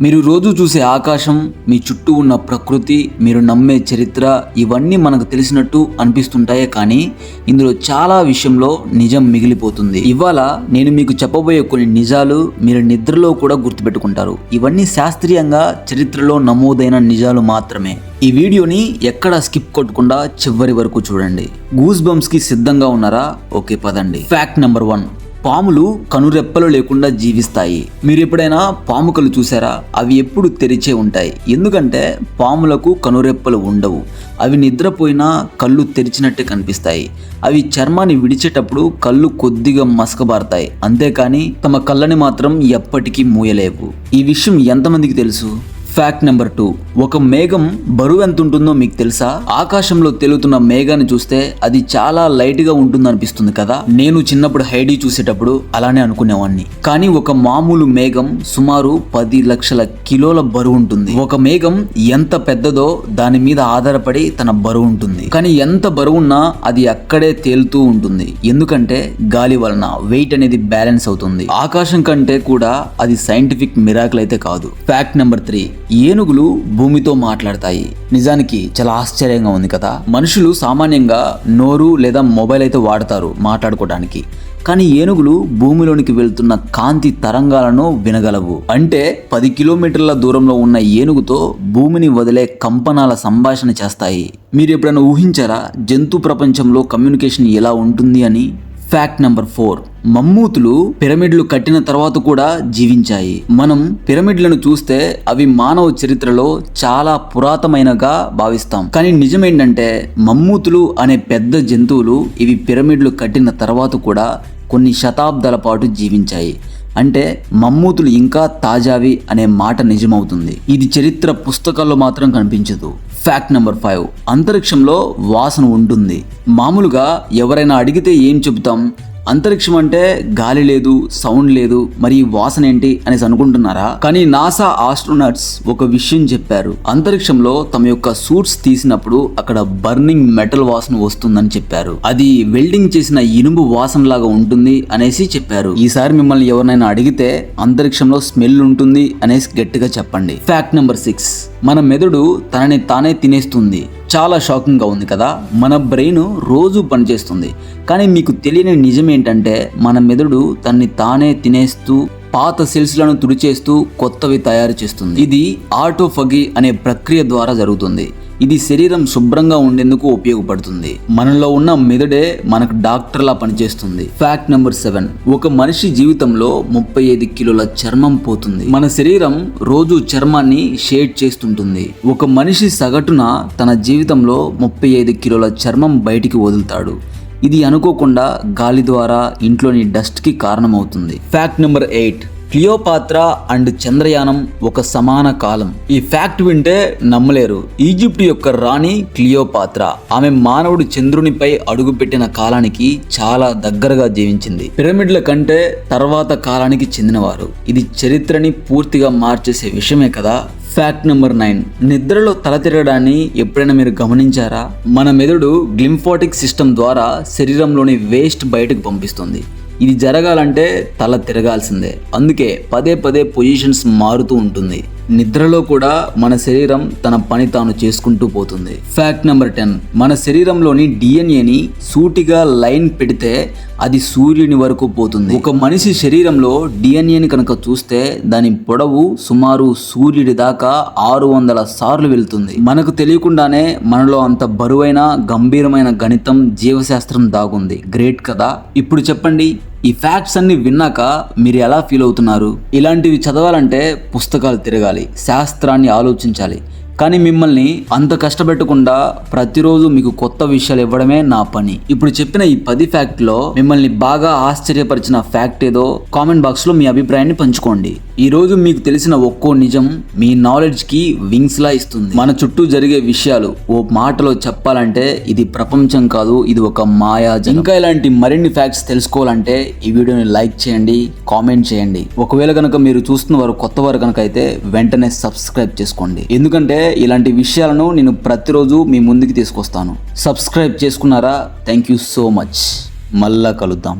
మీరు రోజు చూసే ఆకాశం మీ చుట్టూ ఉన్న ప్రకృతి మీరు నమ్మే చరిత్ర ఇవన్నీ మనకు తెలిసినట్టు అనిపిస్తుంటాయే కానీ ఇందులో చాలా విషయంలో నిజం మిగిలిపోతుంది. ఇవాళ నేను మీకు చెప్పబోయే కొన్ని నిజాలు మీరు నిద్రలో కూడా గుర్తుపెట్టుకుంటారు. ఇవన్నీ శాస్త్రీయంగా చరిత్రలో నమోదైన నిజాలు మాత్రమే. ఈ వీడియోని ఎక్కడ స్కిప్ కొట్టకుండా చివరి వరకు చూడండి. గూస్ బంప్స్కి సిద్ధంగా ఉన్నారా? ఓకే పదండి. ఫ్యాక్ట్ నెంబర్ వన్ పాములు కనురెప్పలు లేకుండా జీవిస్తాయి. మీరు ఎప్పుడైనా పాముకలు చూసారా? అవి ఎప్పుడు తెరిచే ఉంటాయి. ఎందుకంటే పాములకు కనురెప్పలు ఉండవు. అవి నిద్రపోయినా కళ్ళు తెరిచినట్టే కనిపిస్తాయి. అవి చర్మాన్ని విడిచేటప్పుడు కళ్ళు కొద్దిగా మసకబారుతాయి. అంతేకాని తమ కళ్ళని మాత్రం ఎప్పటికీ మూయలేవు. ఈ విషయం ఎంతమందికి తెలుసు? ఫ్యాక్ట్ నెంబర్ టూ ఒక మేఘం బరువు ఎంత ఉంటుందో మీకు తెలుసా? ఆకాశంలో తేలుతున్న మేఘాన్ని చూస్తే అది చాలా లైట్గా ఉంటుంది అనిపిస్తుంది కదా? నేను చిన్నప్పుడు హైడీ చూసేటప్పుడు అలానే అనుకునేవాడిని కానీ ఒక మామూలు మేఘం సుమారు పది లక్షల కిలోల బరువు ఉంటుంది. ఒక మేఘం ఎంత పెద్దదో దాని మీద ఆధారపడి తన బరువు ఉంటుంది. కానీ ఎంత బరువున్నా అది అక్కడే తేలుతూ ఉంటుంది. ఎందుకంటే గాలి వలన వెయిట్ అనేది బ్యాలెన్స్ అవుతుంది. ఆకాశం కంటే కూడా అది సైంటిఫిక్ మిరాకిల్ అయితే కాదు. ఫ్యాక్ట్ నెంబర్ త్రీ ఏనుగులు భూమితో మాట్లాడతాయి. నిజానికి చాలా ఆశ్చర్యంగా ఉంది కదా. మనుషులు సామాన్యంగా నోరు లేదా మొబైల్ అయితే వాడతారు మాట్లాడుకోవడానికి. కానీ ఏనుగులు భూమిలోనికి వెళ్తున్న కాంతి తరంగాలను వినగలవు. అంటే పది కిలోమీటర్ల దూరంలో ఉన్న ఏనుగుతో భూమిని వదిలే కంపనాల సంభాషణ చేస్తాయి. మీరు ఎప్పుడైనా ఊహించారా? జంతు ప్రపంచంలో కమ్యూనికేషన్ ఎలా ఉంటుంది అని? ఫ్యాక్ట్ నెంబర్ ఫోర్ మమ్మూతులు పిరమిడ్లు కట్టిన తర్వాత కూడా జీవించాయి. మనం పిరమిడ్లను చూస్తే అవి మానవ చరిత్రలో చాలా పురాతనమైనగా భావిస్తాం. కానీ నిజమేంటంటే మమ్మూతులు అనే పెద్ద జంతువులు ఇవి పిరమిడ్లు కట్టిన తర్వాత కూడా కొన్ని శతాబ్దాల పాటు జీవించాయి. అంటే మమ్మూతులు ఇంకా తాజావి అనే మాట నిజమవుతుంది. ఇది చరిత్ర పుస్తకాల్లో మాత్రం కనిపించదు. ఫ్యాక్ట్ నెంబర్ ఫైవ్ అంతరిక్షంలో వాసన ఉంటుంది. మామూలుగా ఎవరైనా అడిగితే ఏం చెబుతాం? అంతరిక్షం అంటే గాలి లేదు సౌండ్ లేదు మరి వాసన ఏంటి అనేసి అనుకుంటున్నారా? కానీ నాసా ఆస్ట్రోనట్స్ ఒక విషయం చెప్పారు. అంతరిక్షంలో తమ యొక్క సూట్స్ తీసినప్పుడు అక్కడ బర్నింగ్ మెటల్ వాసన వస్తుందని చెప్పారు. అది వెల్డింగ్ చేసిన ఇనుము వాసన లాగా ఉంటుంది అనేసి చెప్పారు. ఈసారి మిమ్మల్ని ఎవరినైనా అడిగితే అంతరిక్షంలో స్మెల్ ఉంటుంది అనేసి గట్టిగా చెప్పండి. Fact number six. మన మెదడు తనని తానే తినేస్తుంది. చాలా షాకింగ్గా ఉంది కదా? మన బ్రెయిన్ రోజు పనిచేస్తుంది. కానీ మీకు తెలియని నిజమే ఏంటంటే మన మెదడు తన్ని తానే తినేస్తూ పాత సెల్స్లను తుడిచేస్తూ కొత్తవి తయారు చేస్తుంది. ఇది ఆటోఫగి అనే ప్రక్రియ ద్వారా జరుగుతుంది. ఇది శరీరం శుభ్రంగా ఉండేందుకు ఉపయోగపడుతుంది. మనలో ఉన్న మెదడే మనకు డాక్టర్లా పనిచేస్తుంది. ఫ్యాక్ట్ నెంబర్ సెవెన్ ఒక మనిషి జీవితంలో ముప్పై ఐదు కిలోల చర్మం పోతుంది. మన శరీరం రోజు చర్మాన్ని షేడ్ చేస్తుంటుంది. ఒక మనిషి సగటున తన జీవితంలో ముప్పై ఐదు కిలోల చర్మం బయటికి వదులుతాడు. ఇది అనుకోకుండా గాలి ద్వారా ఇంట్లోని డస్ట్కి కారణమవుతుంది. Fact number eight. Cleopatra and చంద్రయానం ఒక సమాన కాలం. ఈ ఫ్యాక్ట్ వింటే నమ్మలేరు. ఈజిప్ట్ యొక్క రాణి క్లియోపాత్ర. ఆమె మానవుడు చంద్రునిపై అడుగుపెట్టిన కాలానికి చాలా దగ్గరగా జీవించింది. పిరమిడ్ల కంటే తర్వాత కాలానికి చెందినవారు. ఇది చరిత్రని పూర్తిగా మార్చేసే విషయమే కదా? ఫ్యాక్ట్ నెంబర్ నైన్ నిద్రలో తల తిరగడాన్ని ఎప్పుడైనా మీరు గమనించారా? మన మెదడు గ్లింఫాటిక్ సిస్టమ్ ద్వారా శరీరంలోని వేస్ట్ బయటకు పంపిస్తుంది. ఇది జరగాలంటే తల తిరగాల్సిందే. అందుకే పదే పదే పొజిషన్స్ మారుతూ ఉంటుంది. నిద్రలో కూడా మన శరీరం తన పని తాను చేసుకుంటూ పోతుంది. ఫ్యాక్ట్ నెంబర్ టెన్ మన శరీరంలోని డిఎన్ఏని సూటిగా లైన్ పెడితే అది సూర్యుని వరకు పోతుంది. ఒక మనిషి శరీరంలో డిఎన్ఏని కనుక చూస్తే దాని పొడవు సుమారు సూర్యుడి దాకా ఆరు వందల సార్లు వెళ్తుంది. మనకు తెలియకుండానే మనలో అంత బరువైన గంభీరమైన గణితం జీవశాస్త్రం దాగుంది. గ్రేట్ కదా? ఇప్పుడు చెప్పండి ఈ ఫ్యాక్ట్స్ అన్ని విన్నాక మీరు ఎలా ఫీల్ అవుతున్నారు? ఇలాంటివి చదవాలంటే పుస్తకాలు తిరగాలి శాస్త్రాన్ని ఆలోచించాలి. కానీ మిమ్మల్ని అంత కష్టపెట్టకుండా ప్రతిరోజు మీకు కొత్త విషయాలు ఇవ్వడమే నా పని. ఇప్పుడు చెప్పిన ఈ పది ఫ్యాక్ట్లో మిమ్మల్ని బాగా ఆశ్చర్యపరిచిన ఫ్యాక్ట్ ఏదో కామెంట్ బాక్స్లో మీ అభిప్రాయాన్ని పంచుకోండి. ఈ రోజు మీకు తెలిసిన ఒక్కో నిజం మీ నాలెడ్జ్కి వింగ్స్లా ఇస్తుంది. మన చుట్టూ జరిగే విషయాలు ఓ మాటలో చెప్పాలంటే ఇది ప్రపంచం కాదు ఇది ఒక మాయా ఇంకా ఇలాంటి మరిన్ని ఫ్యాక్ట్స్ తెలుసుకోవాలంటే ఈ వీడియోని లైక్ చేయండి కామెంట్ చేయండి. ఒకవేళ కనుక మీరు చూస్తున్న వారు కొత్త వారు కనుక అయితే వెంటనే సబ్స్క్రైబ్ చేసుకోండి. ఎందుకంటే ఇలాంటి విషయాలను నేను ప్రతిరోజు మీ ముందుకు తీసుకొస్తాను. సబ్స్క్రైబ్ చేసుకున్నారా? థ్యాంక్ యూ సో మచ్ మళ్ళా కలుద్దాం.